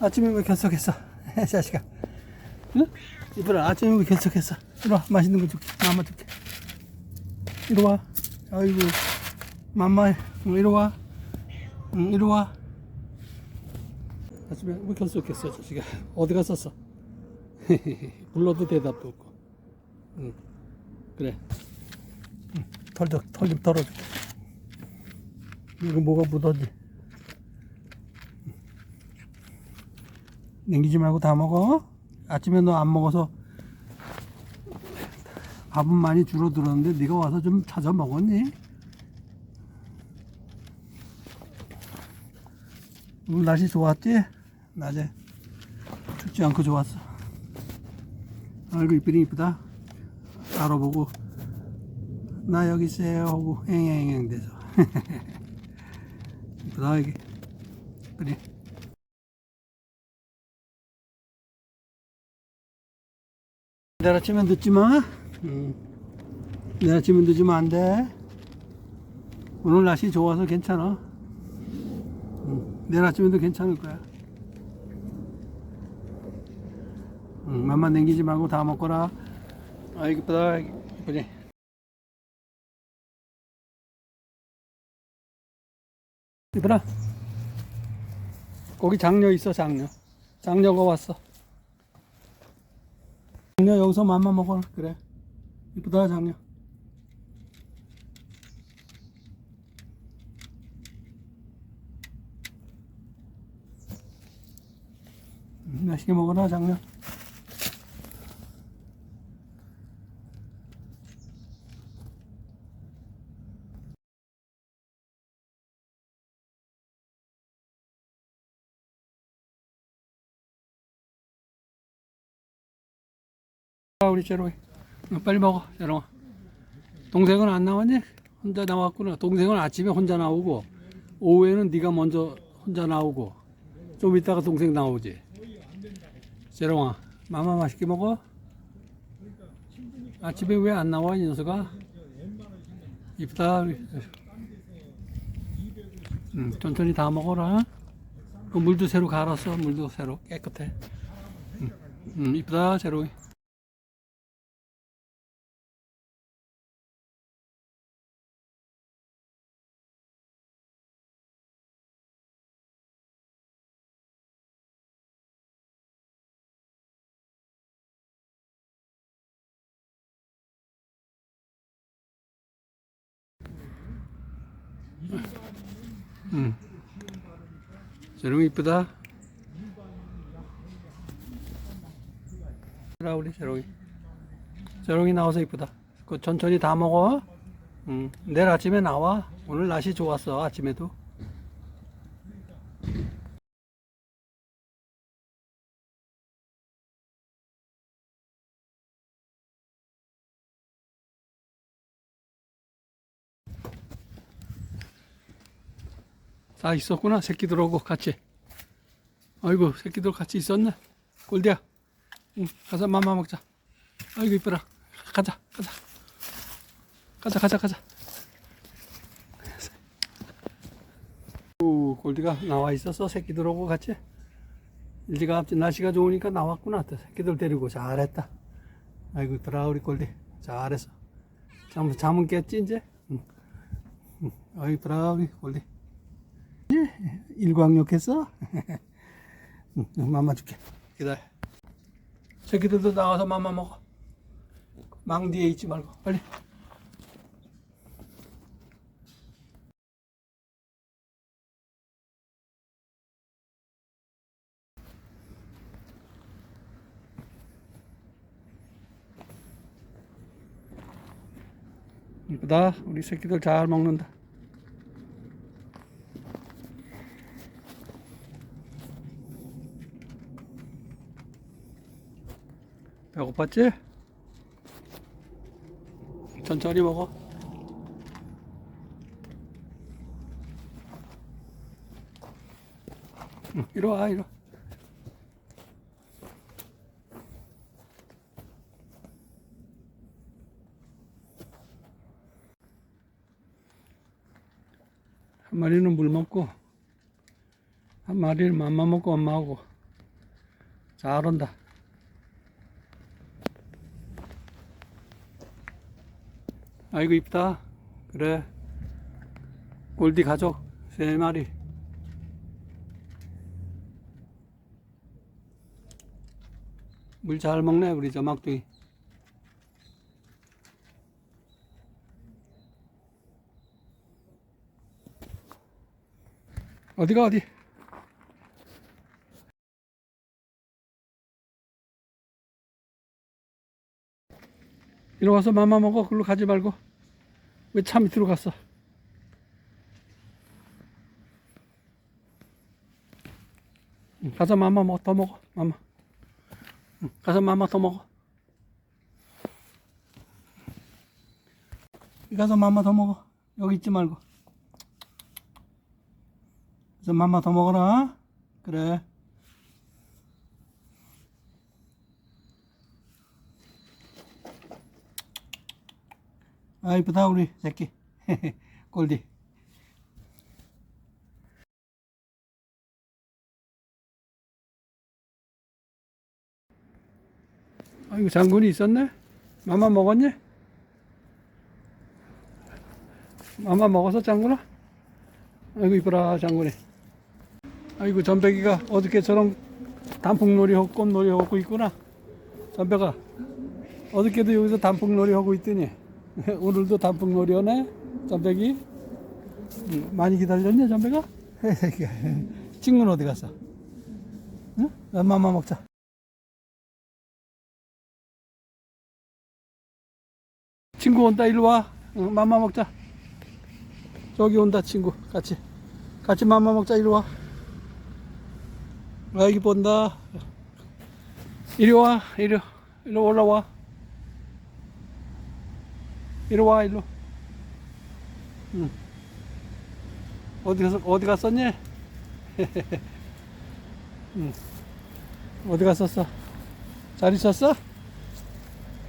아침에 왜 결석했어? 자식아. 응? 이쁘라, 아침에 왜 결석했어? 이리 와, 맛있는 거 줄게. 맘마 줄게. 이리 와. 아이고, 맘마, 응, 이리 와. 응, 이리 와. 아침에 왜 결석했어, 자식아? 어디 갔었어? 불러도 대답도 없고. 응, 그래. 응, 털 좀, 털좀 털어줄게. 이거 뭐가 묻었지? 남기지 말고 다 먹어. 아침에 너 안 먹어서 밥은 많이 줄어들었는데 네가 와서 좀 찾아 먹었니? 오늘 날씨 좋았지? 낮에 춥지 않고 좋았어. 아이고 이쁘니 이쁘다. 알아보고 나 여기 있어요 하고 앵앵앵 돼서 이쁘다 이게 이쁘 내일 아침에 늦지 마. 응. 내일 아침에 늦으면 안 돼. 오늘 날씨 좋아서 괜찮아. 응. 내일 아침에도 괜찮을 거야. 응. 맘만 남기지 말고 다 먹거라. 아, 이쁘다. 이쁘지? 이쁘라. 거기 장녀 있어, 장녀. 장녀가 왔어. 장녀 여기서 맘만 먹어 그래. 이쁘다 장녀. 음, 맛있게 먹어라 장녀 우리 제로이 어, 빨리 먹어 제롱아 동생은 안 나왔니? 혼자 나왔구나. 동생은 아침에 혼자 나오고 오후에는 네가 먼저 혼자 나오고 좀 이따가 동생 나오지. 제롱아 마마 맛있게 먹어? 아침에 왜 안 나와 이 녀석아? 이쁘다. 음, 천천히 다 먹어라. 그 물도 새로 갈았어. 물도 새로 깨끗해. 음, 음, 이쁘다 제로이 응. 저런 이쁘다. 라 우리 저롱이. 저롱이 나와서 이쁘다. 그 천천히 다 먹어. 응. 내일 아침에 나와. 오늘 날씨 좋았어. 아침에도. 다 있었구나. 새끼들하고 같이. 아이고, 새끼들 같이 있었네. 꼴대야. 응, 가서 맘마 먹자. 아이고, 이쁘라. 가자, 가자. 가자, 가자, 가자. 오, 골디가 나와 있었어. 새끼들하고 같이. 일찌가 앞지 날씨가 좋으니까 나왔구나. 또 새끼들 데리고 잘했다. 아이고, 이쁘라, 우리 골디. 잘했어. 잠, 잠은 깼지, 이제? 응. 응. 아이고, 이쁘라, 우리 골디. 일광욕했어? 응, 맘마 줄게. 기다려. 새끼들도 나와서 맘마 먹어. 망 뒤에 있지 말고 빨리. 이쁘다. 우리 새끼들 잘 먹는다. 배고팠지? 천천히 먹어. 응, 이리 와, 이리 와. 한 마리는 물 먹고, 한 마리는 맘마 먹고 엄마하고, 잘 온다. 아이고 이쁘다. 그래. 골디 가족 세 마리. 물 잘 먹네 우리 저 막둥이. 어디가 어디? 이리 와서 맘마 먹어. 글로 가지 말고. 왜 차 밑으로 갔어? 응, 가서 맘마 먹어. 더 먹어. 맘마. 응, 가서 맘마 더 먹어. 가서 맘마 더 먹어. 여기 있지 말고. 그래서 맘마 더 먹어라. 그래. 아 이쁘다 우리 새끼. 꼴디. 아이고 장군이 있었네? 맘마 먹었니? 맘마 먹어서 장군아? 아이고 이쁘라 장군이. 아이고 전배기가 어떻게 저런 단풍놀이 하고 꽃놀이 하고 있구나. 전배가 어저께도 여기서 단풍놀이 하고 있더니 오늘도 단풍놀이 하네 전배기 응, 많이 기다렸냐 전배가? 친구는 어디 갔어? 응? 맘마 먹자. 친구 온다 일로 와. 응, 맘마 먹자. 저기 온다 친구. 같이. 같이 맘마 먹자 일로 와. 아, 여기 본다. 이리 와 이리 이리 올라와 이리 와 일로 응. 어디 가서 어디 갔었니? 응. 어디 갔었어? 잘 있었어?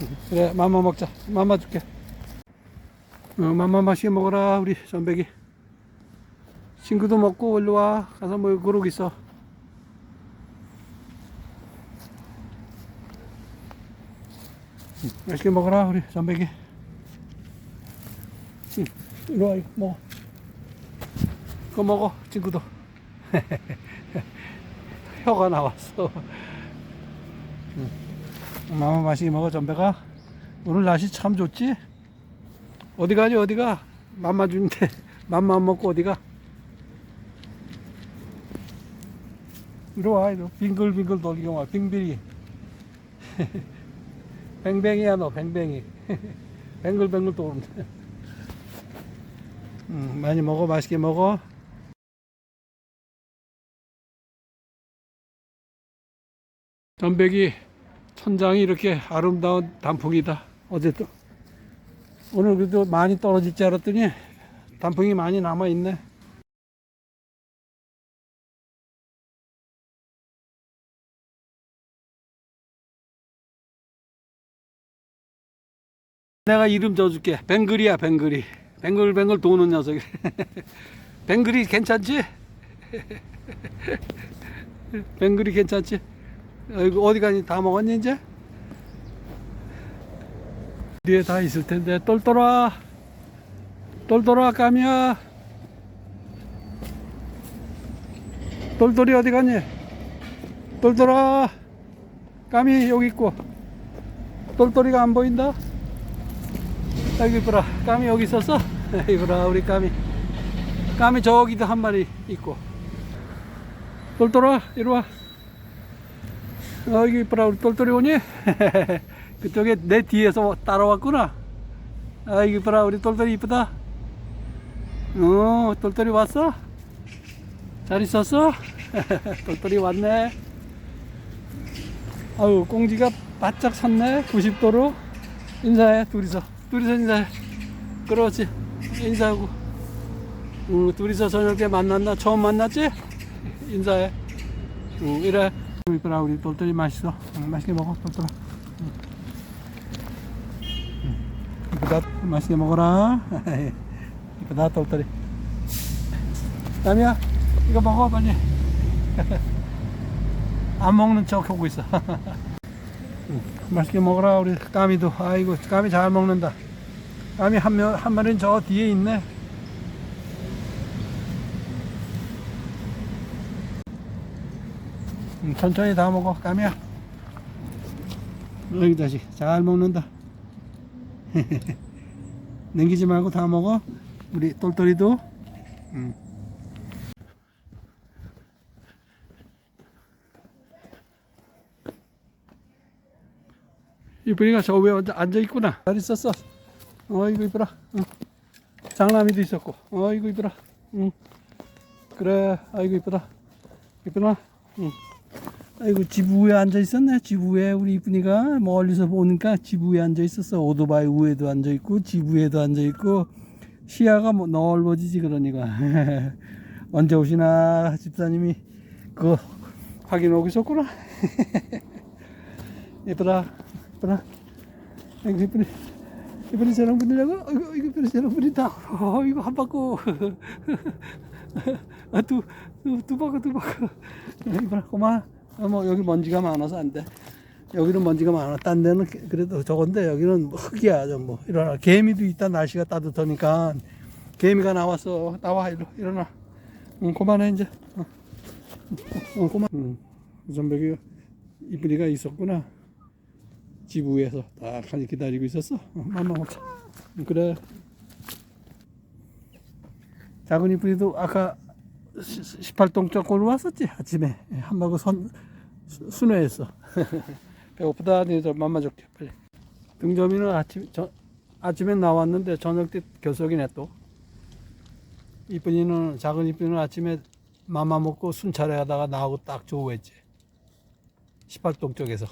응. 그래 맘마 먹자 맘마 줄게 어, 맘마 맛있게 먹어라 우리 전백이 친구도 먹고 일로 와 가서 뭐 그러고 있어 응, 맛있게 먹어라 우리 전백이 응, 이리 와 이거 먹어. 그거 먹어 친구도. 혀가 나왔어. 응. 마마 맛있게 먹어 전배가. 오늘 날씨 참 좋지? 어디 가니 어디가? 맘마 주는데 맘마 안 먹고 어디가? 이리 와 이리 빙글빙글 돌리고 와 빙빙이. 뱅뱅이야 너 뱅뱅이. 뱅글뱅글 도는데 음, 많이 먹어 맛있게 먹어. 전백이 천장이 이렇게 아름다운 단풍이다. 어제도 오늘 그래도 많이 떨어질 줄 알았더니 단풍이 많이 남아 있네. 내가 이름 줘줄게. 뱅글이야 뱅글이 뱅글뱅글 도는 녀석이 뱅글이 괜찮지? 뱅글이 괜찮지? 어이구, 어디 가니 다 먹었니 이제? 뒤에 다 있을 텐데 똘똘아 똘똘아 까미야 똘똘이 어디 가니? 똘똘아 까미 여기 있고 똘똘이가 안 보인다? 아이고 이쁘라 까미 여기 있었어? 이쁘라 우리 까미. 까미 저기도 한 마리 있고. 똘똘아 이리와. 아이고 이쁘라 우리 똘똘이 오니? 그쪽에 내 뒤에서 따라왔구나. 아이고 이쁘라 우리 똘똘이 이쁘다. 어 똘똘이 왔어? 잘 있었어? 똘똘이 왔네. 아유 꽁지가 바짝 섰네. 90도로. 인사해 둘이서 둘이서 인사해 그렇지. 인사하고. 응, 둘이서 저녁에 만났나? 처음 만났지? 인사해. 응, 이래. 이쁘라 우리 똘똘이 맛있어. 응, 맛있게 먹어 똘똘아. 응. 응. 이쁘다. 맛있게 먹어라. 이쁘다 똘똘이. 남이야 이거 먹어 빨리. 안 먹는 척 하고 있어. 응, 맛있게 먹어라 우리 까미도. 아이고 까미 잘 먹는다. 까미 한, 명, 한 마리는 저 뒤에 있네. 응, 천천히 다 먹어 까미야. 여기 다시 잘 먹는다. 남기지 말고 다 먹어. 우리 똘똘이도. 응. 이쁜이가 저 위에 앉아, 있구나. 잘 있었어. 어이구 이쁘라. 응. 장남이도 있었고. 어이구 이쁘라. 응. 그래. 아이고 이쁘다. 이쁘나? 응. 아이고 집 위에 앉아 있었네. 집 위에 우리 이쁜이가 멀리서 보니까 집 위에 앉아 있었어. 오토바이 위에도 앉아 있고 집 위에도 앉아 있고 시야가 뭐 넓어지지 그러니까. 언제 오시나 집사님이 그거 확인 오고 있었구나. 예쁘다. 예쁘다. 아이고 예쁘네. 이번에 저랑 분이라고? 아이고, 이거 이번에 저랑 분이다. 어, 이거 한 바퀴. 아, 두, 두, 두 바퀴, 두 바퀴. 이번에 고마. 아, 뭐, 여기 먼지가 많아서 안 돼. 여기는 먼지가 많아. 딴 데는 그- 그래도 저건데, 여기는 뭐 흙이야, 전부. 일어나. 개미도 있다, 날씨가 따뜻하니까. 개미가 나왔어. 나와, 일어, 일어나. 응, 그만해, 이제. 어, 어 그만. 응. 전백이 이쁜이가 있었구나. 집 위에서 딱 하니 기다리고 있었어. 어, 맘마 먹자. 응, 그래. 작은 이쁜이도 아까 18동 쪽으로 왔었지 아침에 한마고 선 수- 순회했어. 배고프다. 니저 맘마 줄게 빨리. 등점이는 아침 저 아침에 나왔는데 저녁 때 결석이네 또. 이쁜이는 작은 이쁜이는 아침에 맘마 먹고 순찰해 하다가 나하고 딱 조우했지. 18동 쪽에서.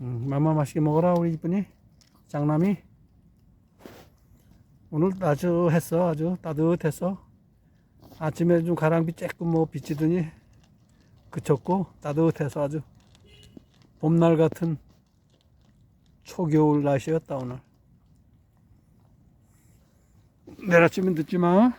음, 맘마 맛있게 먹어라 우리 이쁜이. 장남이. 오늘 아주 했어 아주 따뜻했어. 아침에 좀 가랑비 쬐끔 뭐 비치더니 그쳤고 따뜻해서 아주 봄날 같은 초겨울 날씨였다 오늘. 내일 아침엔 늦지 마